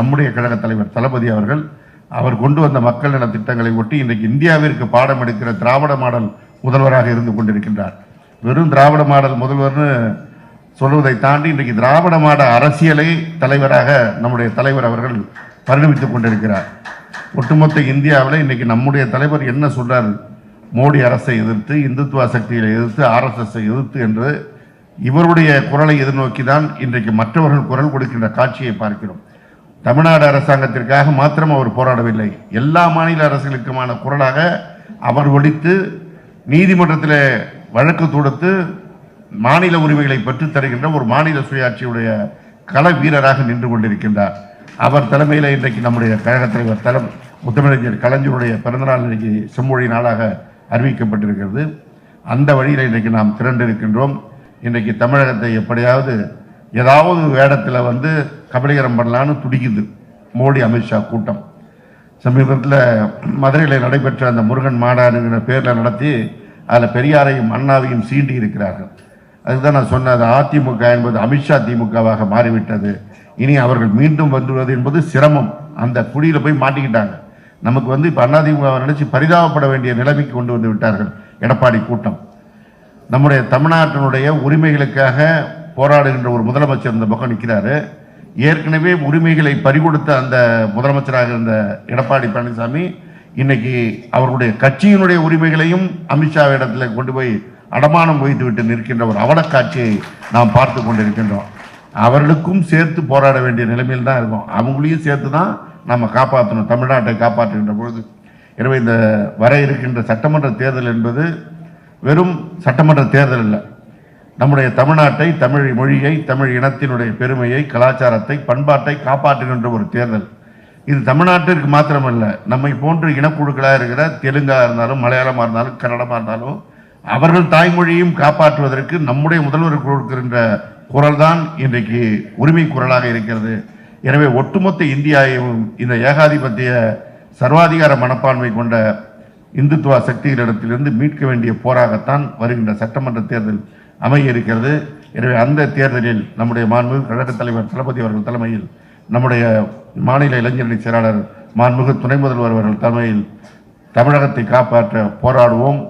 நம்முடைய கழக தலைவர் தளபதி அவர்கள் அவர் கொண்டு வந்த மக்கள் நல திட்டங்களை ஒட்டி இன்றைக்கு இந்தியாவிற்கு பாடம் எடுக்கிற திராவிட மாடல் முதல்வராக இருந்து கொண்டிருக்கின்றார். வெறும் திராவிட மாடல் முதல்வர்னு சொல்வதை தாண்டி இன்றைக்கு திராவிட மாட அரசியலை தலைவராக நம்முடைய தலைவர் அவர்கள் பரிணமித்துக் கொண்டிருக்கிறார். ஒட்டுமொத்த இந்தியாவில் இன்றைக்கு நம்முடைய தலைவர் என்ன சொல்றார்? மோடி அரசை எதிர்த்து இந்துத்துவ சக்திகளை எதிர்த்து ஆர்எஸ்எஸ் எதிர்த்து என்று இவருடைய குரலை எதிர்நோக்கி தான் இன்றைக்கு மற்றவர்கள் குரல் கொடுக்கின்ற காட்சியை பார்க்கிறோம். தமிழ்நாடு அரசாங்கத்திற்காக மாத்திரம் அவர் போராடவில்லை. எல்லா மாநில அரசுகளுக்குமான குரலாக அவர் ஒழித்து நீதிமன்றத்தில் வழக்கு தொடுத்து மாநில உரிமைகளை பெற்றுத் தருகின்ற ஒரு மாநில சுயாட்சியுடைய கள வீரராக நின்று கொண்டிருக்கின்றார். அவர் தலைமையில் இன்றைக்கு நம்முடைய கழக தலைவர் தலம் முத்தமிழறிஞர் கலைஞருடைய பிறந்தநாள் இன்றைக்கு செம்மொழி நாளாக அறிவிக்கப்பட்டிருக்கிறது. அந்த வழியில் இன்றைக்கு நாம் திரண்டிருக்கின்றோம். இன்றைக்கு தமிழகத்தை எப்படியாவது ஏதாவது வேடத்தில் வந்து கபலீகரம் பண்ணலான்னு துடிக்குது. மோடி அமித்ஷா கூட்டம். சமீபத்தில் மதுரையில் நடைபெற்ற அந்த முருகன் மாடானுங்கிற பேரில் நடத்தி அதில் பெரியாரையும் அண்ணாவையும் சீண்டி இருக்கிறார்கள். அதுதான் நான் சொன்னது. அதிமுக என்பது அமித்ஷா திமுகவாக மாறிவிட்டது. இனி அவர்கள் மீண்டும் வந்துள்ளது என்பது சிரமம். அந்த குடியில் போய் மாட்டிக்கிட்டாங்க. நமக்கு வந்து இப்போ அதிமுக நினைச்சு பரிதாபப்பட வேண்டிய நிலைமைக்கு கொண்டு வந்து விட்டார்கள். எடப்பாடி கூட்டம். நம்முடைய தமிழ்நாட்டினுடைய உரிமைகளுக்காக போராடுகின்ற ஒரு முதலமைச்சர் இந்த பக்கம் நிற்கிறாரு ஏற்கனவே உரிமைகளை பறிகொடுத்த அந்த முதலமைச்சராக இருந்த எடப்பாடி பழனிசாமி இன்னைக்கு அவருடைய கட்சியினுடைய உரிமைகளையும் அமித்ஷா இடத்துல கொண்டு போய் அடமானம் வைத்து விட்டு நிற்கின்ற ஒரு அவலக்காட்சியை நாம் பார்த்து கொண்டிருக்கின்றோம். அவர்களுக்கும் சேர்த்து போராட வேண்டிய நிலைமையில் தான் இருக்கும். அவங்களையும் சேர்த்து தான் நம்ம காப்பாற்றணும் தமிழ்நாட்டை காப்பாற்றுகின்ற பொழுது. எனவே இந்த வர இருக்கின்ற சட்டமன்ற தேர்தல் என்பது வெறும் சட்டமன்ற தேர்தல் இல்லை நம்முடைய தமிழ்நாட்டை தமிழ் மொழியை தமிழ் இனத்தினுடைய பெருமையை கலாச்சாரத்தை பண்பாட்டை காப்பாற்றுகின்ற ஒரு தேர்தல். இது தமிழ்நாட்டிற்கு மாத்திரமல்ல நம்மை போன்ற இனக்குழுக்களாக இருக்கிற தெலுங்காக இருந்தாலும் மலையாளமாக இருந்தாலும் கன்னடமாக இருந்தாலும் அவர்கள் தாய்மொழியும் காப்பாற்றுவதற்கு நம்முடைய முதல்வர் கொடுக்கின்ற குரல் தான் இன்றைக்கு உரிமை குரலாக இருக்கிறது. எனவே ஒட்டுமொத்த இந்தியாவையும் இந்த ஏகாதிபத்திய சர்வாதிகார மனப்பான்மை கொண்ட இந்துத்துவ சக்திகளிடத்திலிருந்து மீட்க வேண்டிய போராகத்தான் வருகின்ற சட்டமன்ற தேர்தல். அமைய இருக்கிறது எனவே அந்த தேர்தலில் நம்முடைய மாண்புமிகு கழகத் தலைவர் தளபதி அவர்கள் தலைமையில் நம்முடைய மாநில இளைஞரணி செயலாளர் மாண்புமிகு துணை முதல்வர் அவர்கள் தலைமையில் தமிழகத்தை காப்பாற்ற போராடுவோம்.